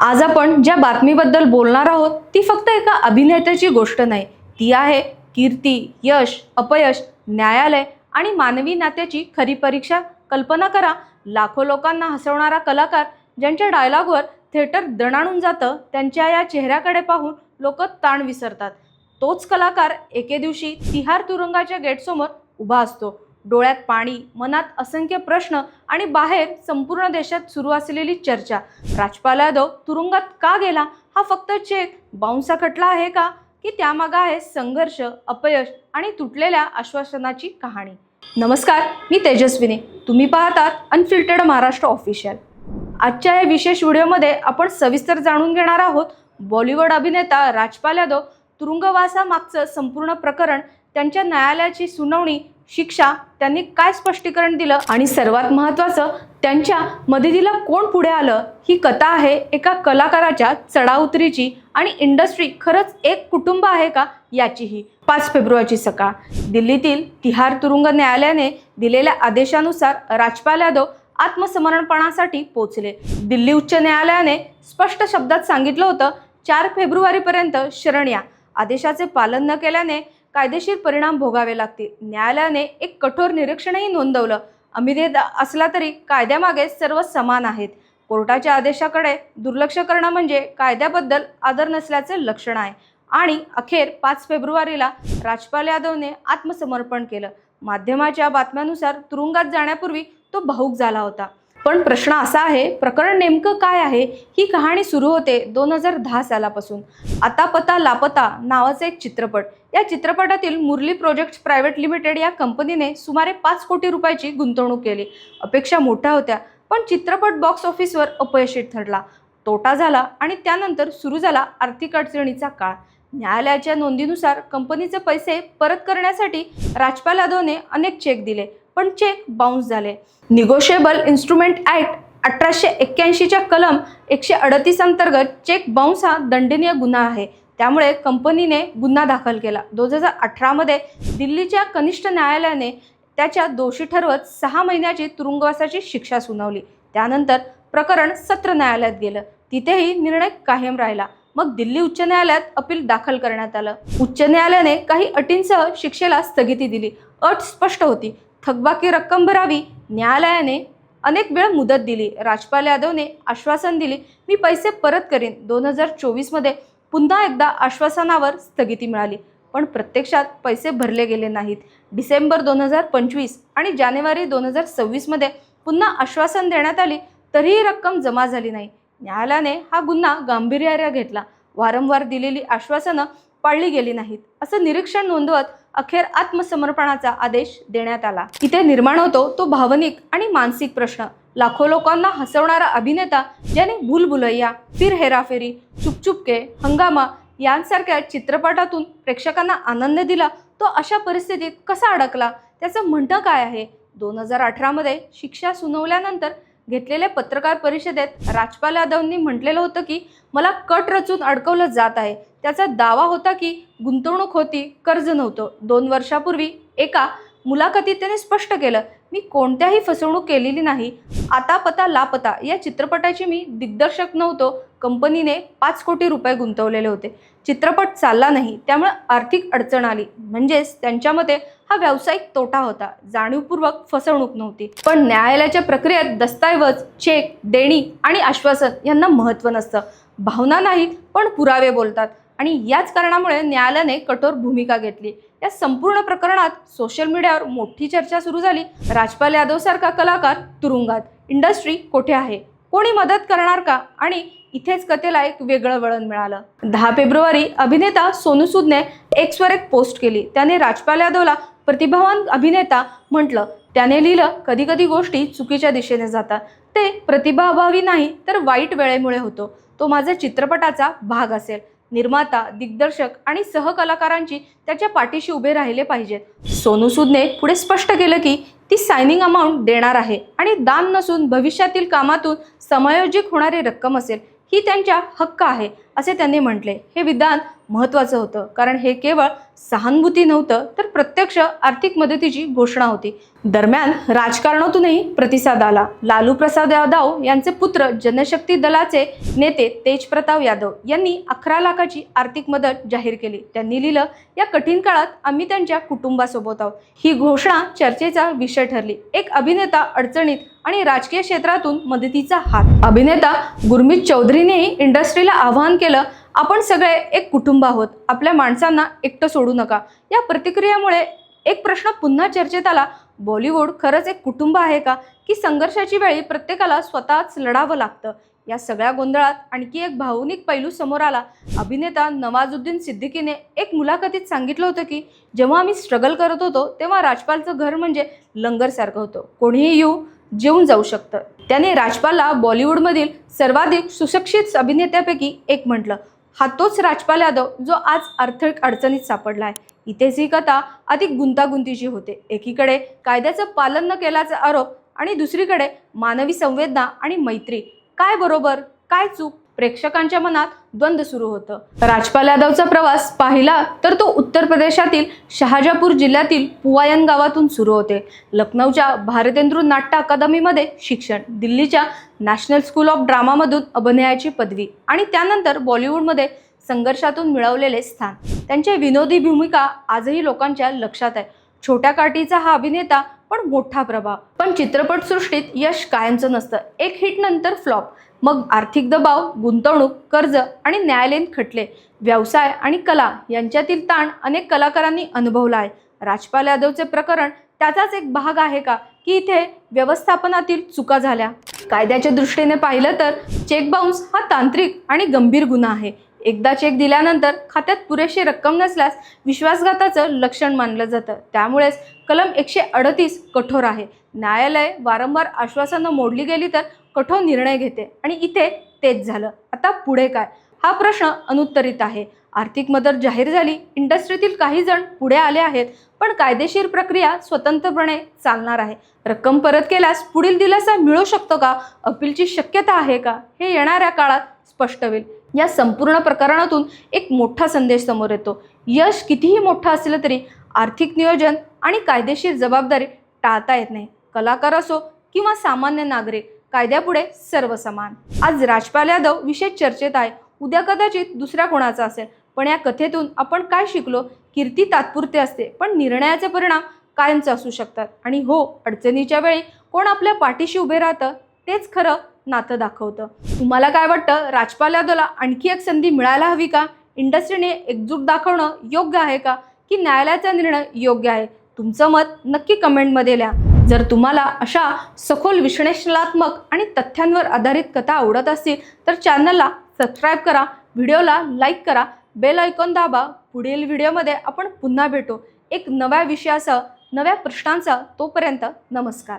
आज आपण ज्या बातमीबद्दल बोलणार आहोत ती फक्त एका अभिनेत्याची गोष्ट नाही. ती आहे कीर्ती यश अपयश न्यायालय आणि मानवी नात्याची खरी परीक्षा. कल्पना करा लाखो लोकांना हसवणारा कलाकार ज्यांच्या डायलॉगवर थिएटर दणाणून जातं त्यांच्या या चेहऱ्याकडे पाहून लोक ताण विसरतात. तोच कलाकार एके दिवशी तिहार तुरुंगाच्या गेटसमोर उभा असतो. डोळ्यात पाणी मनात असंख्य प्रश्न आणि बाहेर संपूर्ण देशात सुरू असलेली चर्चा. राजपाल यादव तुरुंगात का गेला? हा फक्त चेक बाउन्सा खटला आहे का? की त्यामागं आहे संघर्ष अपयश आणि तुटलेल्या आश्वासनाची कहाणी. नमस्कार मी तेजस्विनी. तुम्ही पाहतात अनफिल्टर्ड महाराष्ट्र ऑफिशियल आजच्या या विशेष व्हिडिओमध्ये आपण सविस्तर जाणून घेणार आहोत बॉलिवूड अभिनेता राजपाल यादव तुरुंगवासामागचं संपूर्ण प्रकरण त्यांच्या न्यायालयाची सुनावणी शिक्षा त्यांनी काय स्पष्टीकरण दिलं आणि सर्वात महत्त्वाचं त्यांच्या मदतीला कोण पुढे आलं ही कथा आहे एका कलाकाराच्या चढाउतरीची. आणि इंडस्ट्री खरंच एक कुटुंब आहे का याचीही. पाच फेब्रुवारीची सकाळ. दिल्लीतील तिहार तुरुंग न्यायालयाने दिलेल्या आदेशानुसार राजपाल यादव आत्मसमर्पणासाठी पोचले दिल्ली उच्च न्यायालयाने स्पष्ट शब्दात सांगितलं होतं चार फेब्रुवारीपर्यंत शरण या. आदेशाचे पालन न केल्याने कायदेशीर परिणाम भोगावे लागतील. न्यायालयाने एक कठोर निरीक्षणही नोंदवलं. अभिनेत असला तरी कायद्यामागे सर्व समान आहेत. कोर्टाच्या आदेशाकडे दुर्लक्ष करणं म्हणजे कायद्याबद्दल आदर नसल्याचे लक्षण आहे. आणि अखेर पाच फेब्रुवारीला राजपाल यादवने आत्मसमर्पण केलं. माध्यमाच्या बातम्यानुसार तुरुंगात जाण्यापूर्वी तो भाऊक झाला होता. पण प्रश्न असा आहे प्रकरण नेमकं काय आहे? ही कहाणी सुरू होते दोन हजार दहा सालापासून. आता पता लापता नावाचा एक चित्रपट. या चित्रपटातील मुरली प्रोजेक्ट्स प्रायव्हेट लिमिटेड या कंपनीने सुमारे पाच कोटी रुपयाची गुंतवणूक केली. अपेक्षा मोठ्या होत्या पण चित्रपट बॉक्स ऑफिसवर अपयशी ठरला. तोटा झाला आणि त्यानंतर सुरू झाला आर्थिक अडचणीचा काळ. न्यायालयाच्या नोंदीनुसार कंपनीचे पैसे परत करण्यासाठी राजपाल यादवने अनेक चेक दिले पण चेक बाउन्स झाले. निगोशिएबल इन्स्ट्रुमेंट ॲक्ट अठराशे एक्क्याऐंशीच्या कलम एकशे अडतीस अंतर्गत चेक बाउन्स हा दंडनीय गुन्हा आहे. त्यामुळे कंपनीने गुन्हा दाखल केला. दोन हजार अठरामध्ये दिल्लीच्या कनिष्ठ न्यायालयाने त्याच्या दोषी ठरवत सहा महिन्याची तुरुंगवासाची शिक्षा सुनावली. त्यानंतर प्रकरण सत्र न्यायालयात गेलं. तिथेही निर्णय कायम राहिला. मग दिल्ली उच्च न्यायालयात अपील दाखल करण्यात आलं. उच्च न्यायालयाने काही अटींसह शिक्षेला स्थगिती दिली. अट स्पष्ट होती. थकबाकी रक्कम भरावी न्यायालयाने अनेक वेळ मुदत दिली. राजपाल यादवने आश्वासन दिली मी पैसे परत करेन. दोन हजार चोवीसमध्ये पुन्हा एकदा आश्वासनावर स्थगिती मिळाली. पण प्रत्यक्षात पैसे भरले गेले नाहीत. डिसेंबर दोन हजार पंचवीस आणि जानेवारी दोन हजार सव्वीसमध्ये पुन्हा आश्वासन देण्यात आली तरीही रक्कम जमा झाली नाही. न्यायालयाने हा गुन्हा गांभीर्याने घेतला. वारंवार दिलेली आश्वासनं पाळली गेली नाहीत. असं निरीक्षण नोंदवत अखेर आत्मसमर्पणाचा आदेश देण्यात आला. इथे निर्माण होतो तो भावनिक आणि मानसिक प्रश्न. लाखो लोकांना हसवणारा अभिनेता ज्याने भूल भुलैया फिर हेराफेरी चुपचुपके हंगामा यांसारख्या चित्रपटातून प्रेक्षकांना आनंद दिला तो अशा परिस्थितीत कसा अडकला त्याचं म्हणणं काय आहे? दोन हजार अठरामध्ये शिक्षा सुनावल्यानंतर घेतलेल्या पत्रकार परिषदेत राजपाल यादवनी म्हटलेलं होतं की मला कट रचून अडकवलं जात आहे. त्याचा दावा होता की गुंतवणूक होती कर्ज नव्हतं. दोन वर्षापूर्वी एका मुलाखतीत त्याने स्पष्ट केलं मी कोणत्याही फसवणूक केलेली नाही. आता पता लापता या चित्रपटाची मी दिग्दर्शक नव्हतो. कंपनीने पाच कोटी रुपये गुंतवलेले होते. चित्रपट चालला नाही त्यामुळे आर्थिक अडचण आली. म्हणजेच त्यांच्यामध्ये हा व्यावसायिक तोटा होता. जाणीवपूर्वक फसवणूक नव्हती. पण न्यायालयाच्या प्रक्रियेत दस्तऐवज चेक देणी आणि आश्वासन यांना महत्त्व नसतं. भावना नाहीत पण पुरावे बोलतात. आणि याच कारणामुळे न्यायालयाने कठोर भूमिका घेतली. या संपूर्ण प्रकरणात सोशल मीडियावर मोठी चर्चा सुरू झाली. राजपाल यादव सारखा कलाकार तुरुंगात. इंडस्ट्री कोठे आहे? कोणी मदत करणार का? आणि इथेच कथेला एक वेगळं वळण मिळालं. दहा फेब्रुवारी अभिनेता सोनू सूदने एक्सवर एक पोस्ट केली. त्याने राजपाल यादवला प्रतिभावान अभिनेता म्हटलं. त्याने लिहिलं कधी कधी गोष्टी चुकीच्या दिशेने जातात. ते प्रतिभाअभावी नाही तर वाईट वेळेमुळे होतो. तो माझ्या चित्रपटाचा भाग असेल. निर्माता दिग्दर्शक आणि सहकलाकारांची त्याच्या पाठीशी उभे राहिले पाहिजेत सोनू सूदने पुढे स्पष्ट केलं की ती सायनिंग अमाऊंट देणार आहे आणि दान नसून भविष्यातील कामातून समायोजित होणारी रक्कम असेल ही त्यांच्या हक्क आहे असे त्यांनी म्हटले. हे विधान महत्त्वाचं होतं. कारण हे केवळ सहानुभूती नव्हतं तर प्रत्यक्ष आर्थिक मदतीची घोषणा होती. दरम्यान राजकारणातूनही प्रतिसाद आला. लालू प्रसाद यादव यांचे पुत्र जनशक्ती दलाचे नेते तेजप्रताप यादव यांनी अकरा लाखाची आर्थिक मदत जाहीर केली. त्यांनी लिहिलं या कठीण काळात आम्ही त्यांच्या कुटुंबासोबत आहोत. ही घोषणा चर्चेचा विषय ठरली. एक अभिनेता अडचणीत आणि राजकीय क्षेत्रातून मदतीचा हात. अभिनेता गुरमीत चौधरीनेही इंडस्ट्रीला आवाहन केलं आपण सगळे एक कुटुंब आहोत. आपल्या माणसांना एकटं सोडू नका. या प्रतिक्रियेमुळे एक प्रश्न पुन्हा चर्चेत आला बॉलिवूड खरंच एक कुटुंब आहे का? की संघर्षाची वेळी प्रत्येकाला स्वतःच लढावं लागतं? या सगळ्या गोंधळात आणखी एक भावनिक पैलू समोर आला. अभिनेता नवाजुद्दीन सिद्दीकीने एक मुलाखतीत सांगितलं होतं की जेव्हा आम्ही स्ट्रगल करत होतो तेव्हा राजपालचं घर म्हणजे लंगरसारखं होतं. कोणीही येऊ जेवून जाऊ शकतं. त्याने राजपालला बॉलिवूडमधील सर्वाधिक सुशिक्षित अभिनेत्यापैकी एक म्हटलं. हा तोच राजपाल यादव जो आज आर्थिक अडचणीत सापडला आहे इथेच ही कथा अधिक गुंतागुंतीची होते. एकीकडे कायद्याचं पालन न केल्याचा आरोप आणि दुसरीकडे मानवी संवेदना आणि मैत्री. काय बरोबर? काय चूक? प्रेक्षकांच्या मनात द्वंद्व सुरू होतं. राजपाल यादवचा प्रवास पाहिला तर तो उत्तर प्रदेशातील शहाजापूर जिल्ह्यातील पुवायन गावातून सुरू होते. लखनौच्या भारतेंद्रू नाट्य अकादमीमध्ये शिक्षण दिल्लीच्या नॅशनल स्कूल ऑफ ड्रामामधून अभिनयाची पदवी आणि त्यानंतर बॉलिवूडमध्ये संघर्षातून मिळवलेले स्थान. त्यांच्या विनोदी भूमिका आजही लोकांच्या लक्षात आहे. छोट्या काठीचा हा अभिनेता पण मोठा प्रभाव. पण चित्रपटसृष्टीत यश कायमचं नसतं. एक हिट नंतर फ्लॉप मग आर्थिक दबाव गुंतवणूक कर्ज आणि न्यायालयीन खटले व्यवसाय आणि कला यांच्यातील ताण अनेक कलाकारांनी अनुभवला आहे. राजपाल यादवचे प्रकरण त्याचाच एक भाग आहे का? की इथे व्यवस्थापनातील चुका झाल्या? कायद्याच्या दृष्टीने पाहिलं तर चेक बाउन्स हा तांत्रिक आणि गंभीर गुन्हा आहे. एकदा चेक दिल्यानंतर खात्यात पुरेशी रक्कम नसल्यास विश्वासघाताचं लक्षण मानलं जातं. त्यामुळेच कलम एकशे अडतीस कठोर आहे. न्यायालय वारंवार आश्वासनं मोडली गेली तर कठोर निर्णय घेते. आणि इथे तेच झालं. आता पुढे काय? हा प्रश्न अनुत्तरित आहे. आर्थिक मदत जाहीर झाली. इंडस्ट्रीतील काही जण पुढे आले आहेत. पण कायदेशीर प्रक्रिया स्वतंत्रपणे चालणार आहे. रक्कम परत केल्यास पुढील दिलासा मिळू शकतो का? अपीलची शक्यता आहे का? हे येणाऱ्या काळात स्पष्ट होईल. या संपूर्ण प्रकरणातून एक मोठा संदेश समोर येतो. यश कितीही मोठं असलं तरी आर्थिक नियोजन आणि कायदेशीर जबाबदारी टाळता येत नाही. कलाकार असो किंवा सामान्य नागरिक कायद्यापुढे सर्व समान आज राजपाल यादव विशेष चर्चेत आहे. उद्या कदाचित दुसऱ्या कोणाचा असेल. पण या कथेतून आपण काय शिकलो? कीर्ती तात्पुरते असते पण निर्णयाचे परिणाम कायमचे असू शकतात. आणि हो अडचणीच्या वेळी कोण आपल्या पाठीशी उभे राहतं तेच खरं नातं दाखवतं. तुम्हाला काय वाटतं? राजपाल यादवला आणखी एक संधी मिळायला हवी का? इंडस्ट्रीने एकजूट दाखवणं योग्य आहे का? की न्यायालयाचा निर्णय योग्य आहे? तुमचं मत नक्की कमेंटमध्ये लिहा. जर तुम्हाला अशा सखोल विश्लेषणात्मक आणि तथ्यांवर आधारित कथा आवडत असतील तर चॅनलला सबस्क्राईब करा व्हिडिओला लाईक करा बेल ऐकून दाबा. पुढील व्हिडिओमध्ये आपण पुन्हा भेटू. एक नव्या विषयासह नव्या प्रश्नांचा तोपर्यंत नमस्कार.